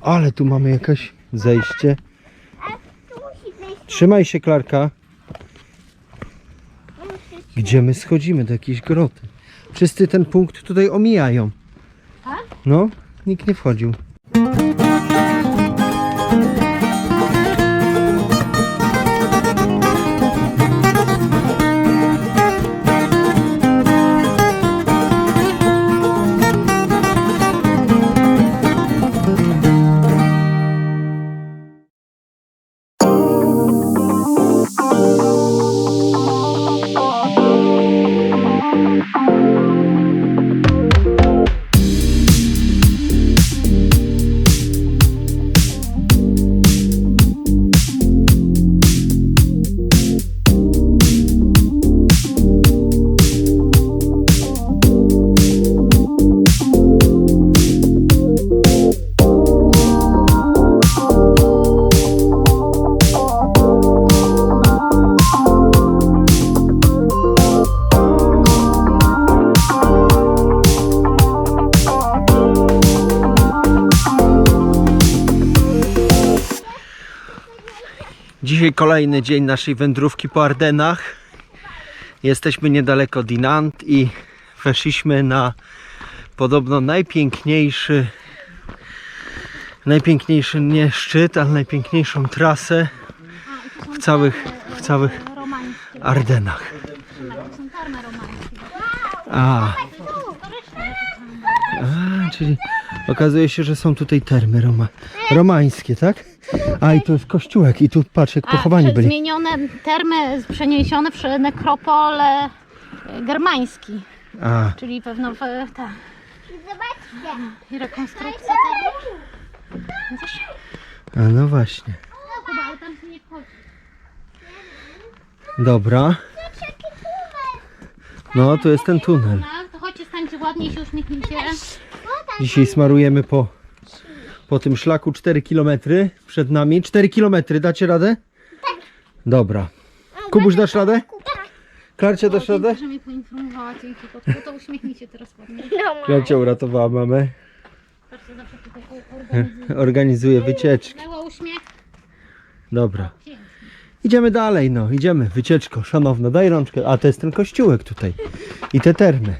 Ale tu mamy jakieś zejście. Trzymaj się, Klarka. Gdzie my schodzimy? Do jakiejś groty. Wszyscy ten punkt tutaj omijają. Tak? No, nikt nie wchodził. Kolejny dzień naszej wędrówki po Ardenach. Jesteśmy niedaleko Dinant i weszliśmy na podobno najpiękniejszy, najpiękniejszy nie szczyt, ale najpiękniejszą trasę w całych, w całych. Ardenach. A, a czyli okazuje się, że są tutaj termy roma, romańskie, tak? A i to jest kościółek i tu patrz jak pochowani byli. zmienione termy przeniesione w nekropol e, germański, A, czyli pewno w, ta, Zobaczcie. i rekonstrukcja termów. Widzisz? a no właśnie. No, Kuba, ale tam się nie wchodzi. Dobra. No, to jest ten tunel. No, to chodźcie, stańcie ładnie i się uśmiechnijcie. Dzisiaj smarujemy po, po tym szlaku 4 km przed nami. 4 km, dacie radę? Dobra. Kubuś, dasz radę? Klarcia, dasz radę? że mnie poinformowała, dzięki kotku. To uśmiechnijcie teraz ładnie. Klarcia uratowała mamę. Patrzcie, zawsze tutaj organizuję. Organizuje wycieczki. Dała uśmiech. Dobra. Idziemy dalej, no. Idziemy. Wycieczko, szanowna. Daj rączkę. A, to jest ten kościółek tutaj. I te termy.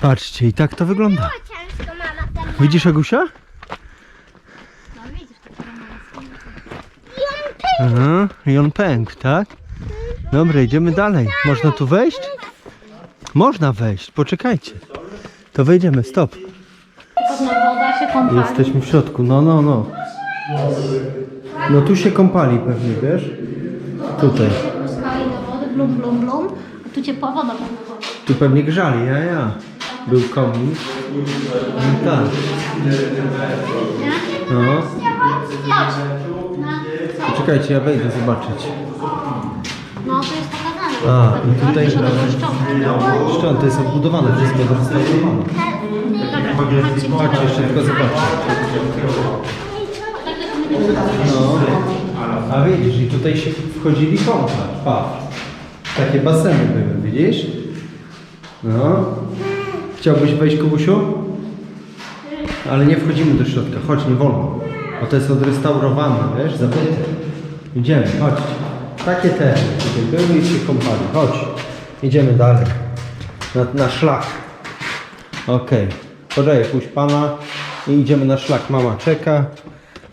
Patrzcie, i tak to wygląda. Widzisz, Agusia? No widzisz, to romańskie. Aha, i on pękł, tak? Dobra, idziemy dalej. Można tu wejść? Można wejść, poczekajcie. To wejdziemy, stop. Jesteśmy w środku, no, no, no. No tu się kąpali pewnie, wiesz? Tutaj. Blum, blum, blum. A tu ciepła woda była. Tu pewnie grzali, ja, ja. Był komin. No tak. No. Poczekajcie, ja wejdę zobaczyć. no to jest pokazane. A, i tutaj-. Szczęty to jest odbudowane, wszystko odrestaurowane. Dobra, chodźcie. Jeszcze tylko zobaczyć. No. A widzisz, i tutaj się wchodzili kąpać. Pa. Takie baseny były, widzisz? No. Chciałbyś wejść, Kubusiu? Ale nie wchodzimy do środka. Chodź, nie wolno. Bo to jest odrestaurowane, wiesz, zabyte. Idziemy, chodźcie. Takie te tutaj były i się kąpali. Chodź. Idziemy dalej. Na, na szlak. Okej. Podaję pójść pana i idziemy na szlak. Mama czeka.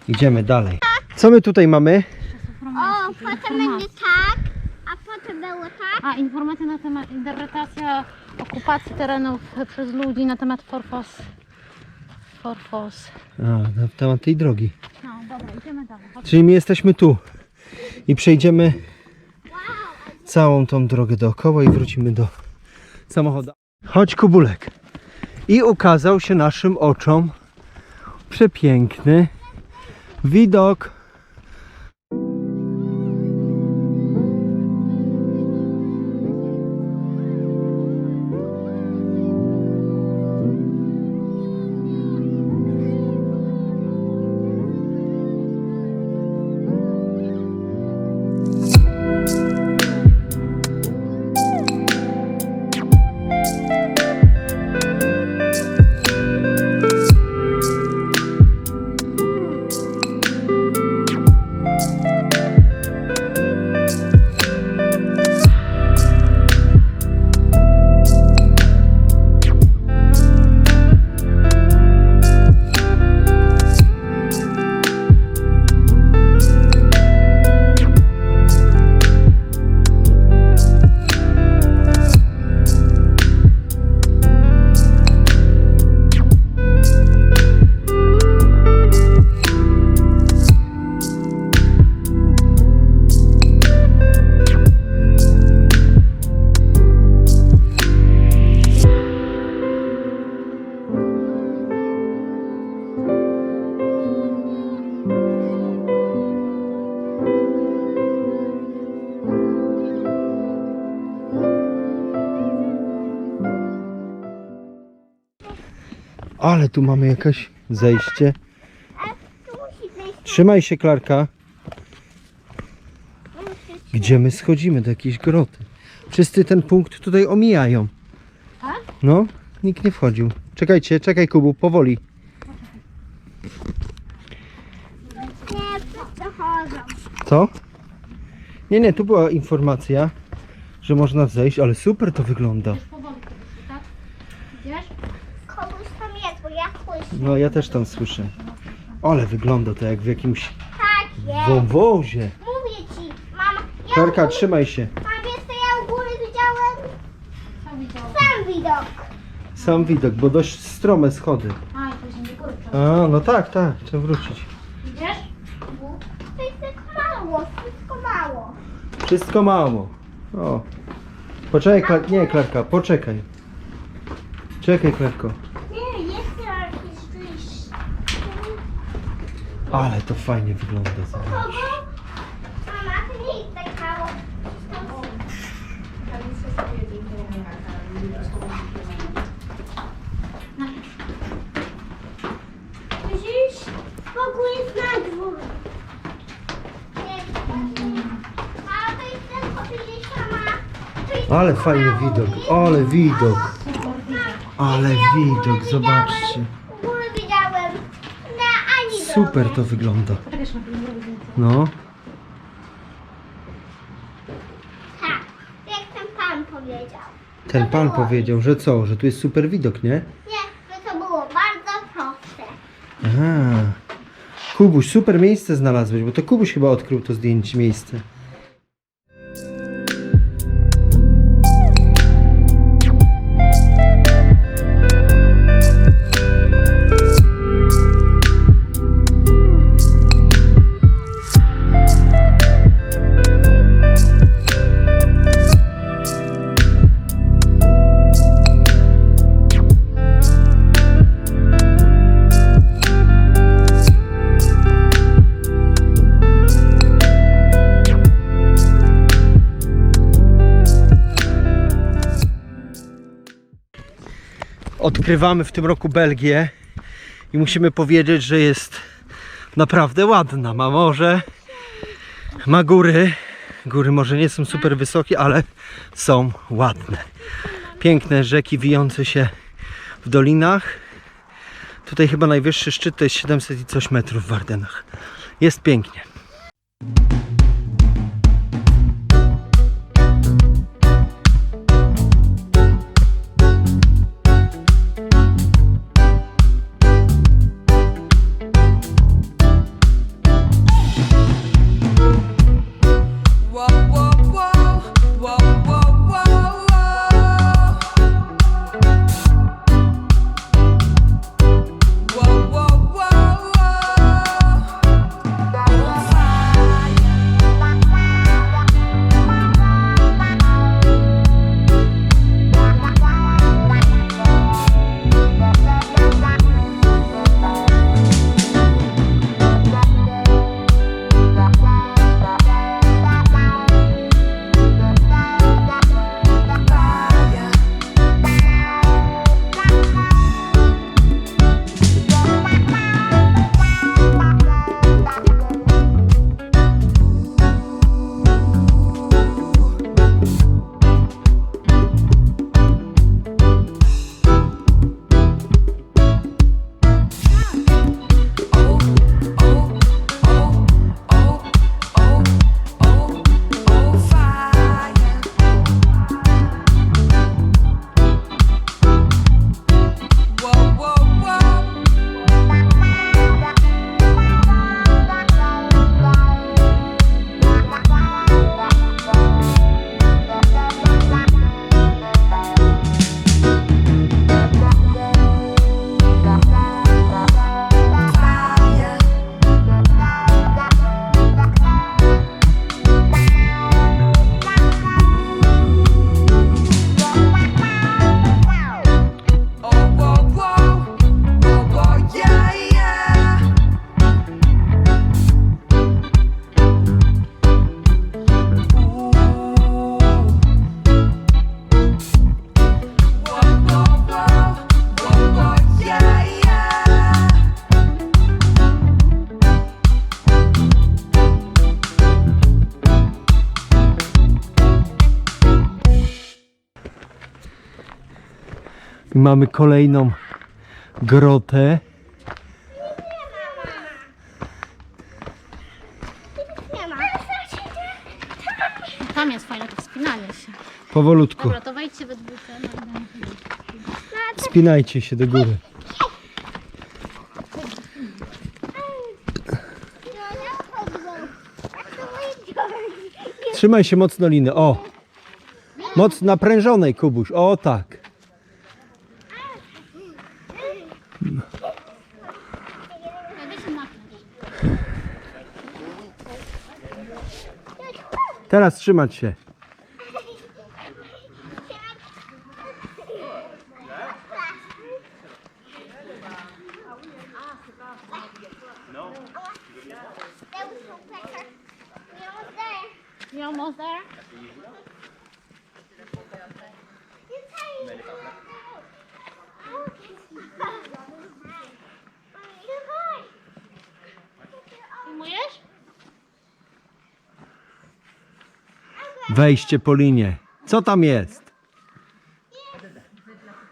Idziemy dalej. Co my tutaj mamy? O, potem będzie tak, a potem było tak. A, informacje na temat interpretacja okupacji terenów przez ludzi na temat Forfos. Forfos. A, na temat tej drogi. No, dobra, idziemy dalej. Chodź. Czyli my jesteśmy tu i przejdziemy całą tą drogę dookoła i wrócimy do samochodu. Chodź Kubulek. I ukazał się naszym oczom przepiękny widok Ale tu mamy jakieś zejście. Trzymaj się, Klarka. Gdzie my schodzimy? Do jakiejś groty. Wszyscy ten punkt tutaj omijają. No, nikt nie wchodził. Czekajcie, czekaj Kubu, powoli. Co? Nie, nie, tu była informacja, że można zejść, ale super to wygląda. Powoli, tak? Idziesz? Kogoś tam jest, bo ja słyszę. No, ja też tam słyszę. Ale wygląda to jak w jakimś Tak jest. wąwozie. Mówię ci, mama. Ja u góry- trzymaj się. A wiesz co ja u góry widziałem? Co? Sam widok. Sam widok, bo dość strome schody. A, i później do góry. A, no tak, tak, trzeba wrócić. Idziesz? To jest tak mało, wszystko mało. Wszystko mało. O. Poczekaj, Klar- nie, Klarka, poczekaj. Czekaj, Klarko. Nie, jest jakieś wyjście. Ale to fajnie wygląda. zobacz. Mama, nie tak mało. Widzisz? Spokój jest na dwór. A to jest ten powiedzieć sama. To jest Ale fajny widok, ale widok. Ale widok, zobaczcie. U góry widziałem. Na ani Super to wygląda. No. Tak, jak ten pan powiedział. Ten pan powiedział, że co, że tu jest super widok, nie? Nie, że to było bardzo proste. Aha. Kubuś, super miejsce znalazłeś, bo to Kubuś chyba odkrył to zdjęcie miejsce. Odkrywamy w tym roku Belgię i musimy powiedzieć, że jest naprawdę ładna. Ma morze, ma góry. Góry może nie są super wysokie, ale są ładne. Piękne rzeki wijące się w dolinach. Tutaj chyba najwyższy szczyt to jest 700 i coś metrów w Ardenach. Jest pięknie. Mamy kolejną grotę. Nie ma. Tam jest fajne to wspinanie się. Powolutku. Dobra, to wejdźcie we dwójkę. Spinajcie się do góry. Trzymaj się mocno liny. O! Mocno naprężonej, Kubuś. O tak. Teraz trzymać się. You almost there? Wejście po linie. Co tam jest?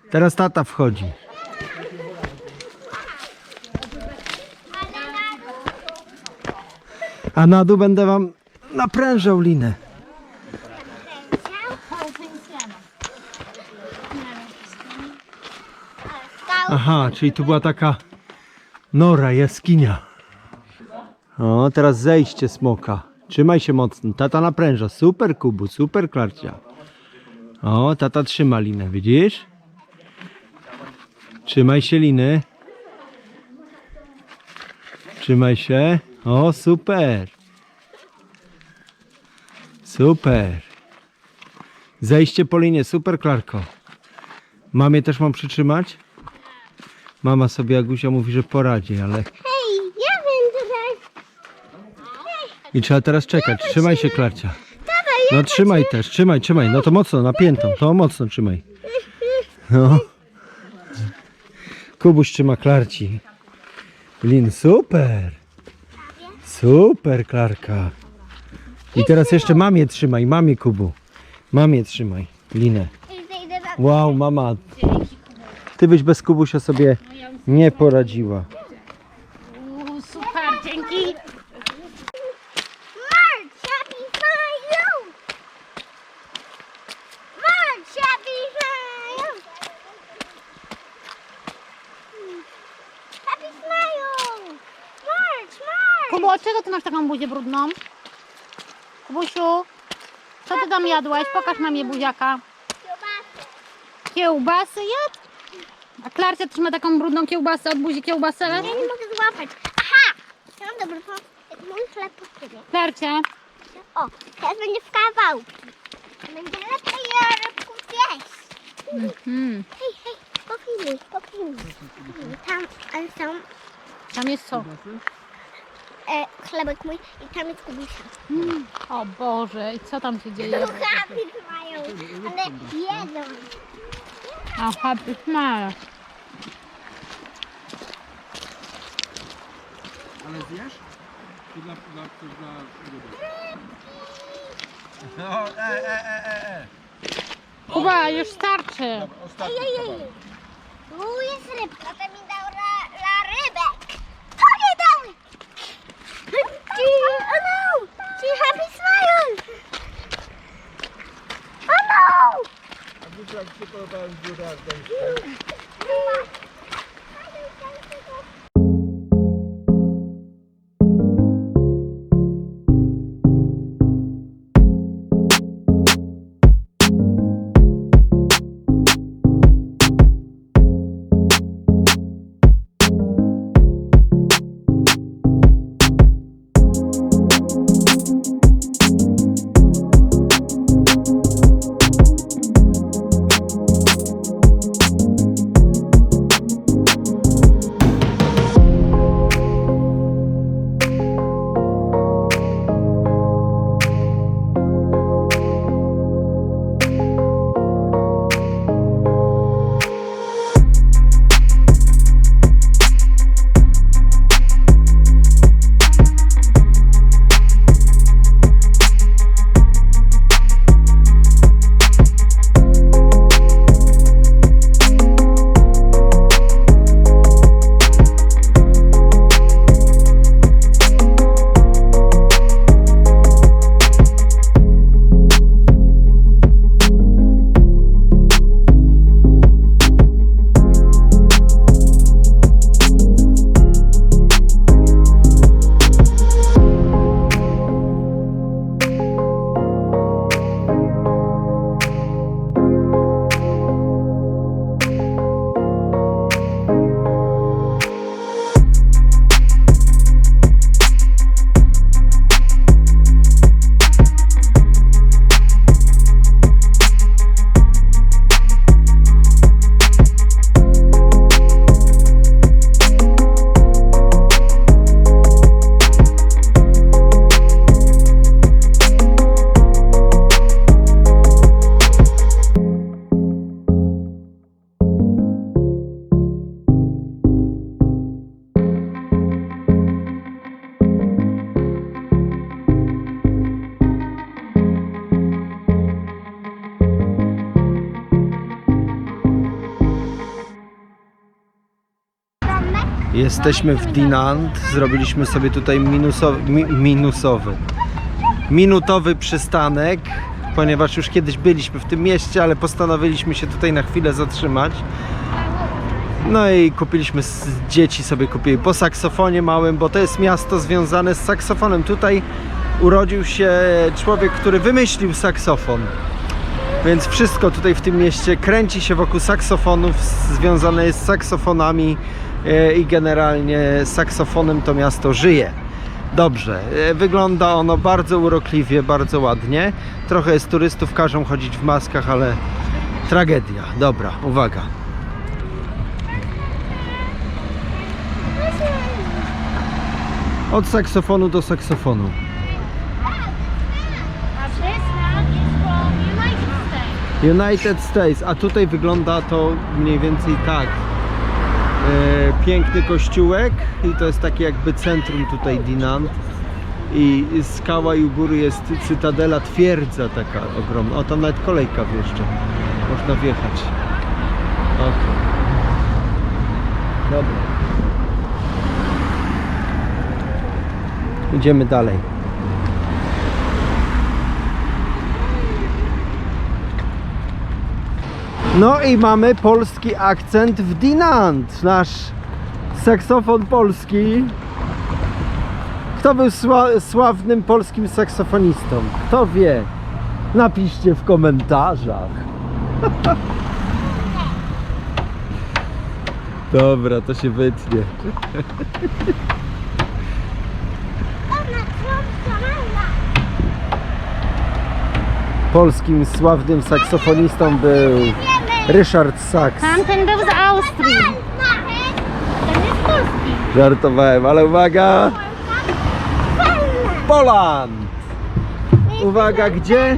Teraz tata wchodzi. A na dół będę wam naprężał linę. Aha, czyli tu była taka nora, jaskinia. O, teraz zejście smoka. Trzymaj się mocno. Tata napręża. Super, Kubu, super, Klarcia. O, tata trzyma linę, widzisz? Trzymaj się liny. Trzymaj się. O, super. Super. Zejście po linie, super, Klarko. Mamie też mam przytrzymać? Mama sobie, Agusia, mówi, że poradzi, ale... Hej, ja wiem teraz. I trzeba teraz czekać. Trzymaj się, Klarcia. No trzymaj też, trzymaj, trzymaj. No to mocno, napiętą, to mocno trzymaj. No. Kubuś trzyma Klarci. Lin, super. Super, Klarka. I teraz jeszcze mamie trzymaj, mamie Kubu. Mamie trzymaj, linę. Wow, mama. Ty byś bez Kubusia sobie nie poradziła. Buzię brudną? Kubusiu, co ty tam jadłeś? Pokaż mamie buziaka. Kiełbasy. Kiełbasy jadł? A Klarcia też ma taką brudną kiełbasę od buzi kiełbasę? Ja nie mogę złapać. Aha! Ja mam dobry pomysł. Mój chleb po ciebie. Klarcia, O, teraz będzie w kawałki. Będzie lepiej ja rybku zjeść. hmm, Hej, hej, popijmy, popijmy. popijmy. Tam, ale są tam jest co? E, chlebek mój i tam jest kubusia. Mm, o Boże, i co tam się dzieje? Duchawy mają, ale jedzą. A happy smile. Ale zjesz? Czy dla, dla, dla No, e, e, e, e, e. Kuba, już starczy. Ostatni Ej, ej, ej. Tu jest rybka, to mi dał la, la rybek. To nie dał. Ci, oh no, ci happy smile. Oh no. A wiesz jak się podobałem Jesteśmy w Dinant. Zrobiliśmy sobie tutaj minusowy, mi, minusowy, minutowy przystanek, ponieważ już kiedyś byliśmy w tym mieście, ale postanowiliśmy się tutaj na chwilę zatrzymać. No i kupiliśmy dzieci sobie kupili po saksofonie małym, bo to jest miasto związane z saksofonem. Tutaj urodził się człowiek, który wymyślił saksofon. Więc wszystko tutaj w tym mieście kręci się wokół saksofonów, związane jest z saksofonami i generalnie saksofonem to miasto żyje. Dobrze, e, wygląda ono bardzo urokliwie, bardzo ładnie. Trochę jest turystów, każą chodzić w maskach, ale tragedia. Dobra, uwaga. Od saksofonu do saksofonu. United States, a tutaj wygląda to mniej więcej tak. E, piękny kościółek i to jest takie jakby centrum tutaj Dinant. I skała i u góry jest cytadela, twierdza taka ogromna. O, tam nawet kolejka wjeżdża. Można wjechać. Okej. Dobra. Idziemy dalej. No i mamy polski akcent w Dinant. Nasz saksofon polski. Kto był sła sławnym polskim saksofonistą? Kto wie? Napiszcie w komentarzach. Dobra, to się wytnie. Polskim sławnym saksofonistą był Ryszard Sachs. Tamten był z Austrii. Ten jest polski. Żartowałem, ale uwaga! Poland! Uwaga, gdzie?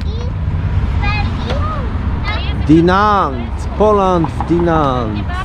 Dinant! Poland w Dinant.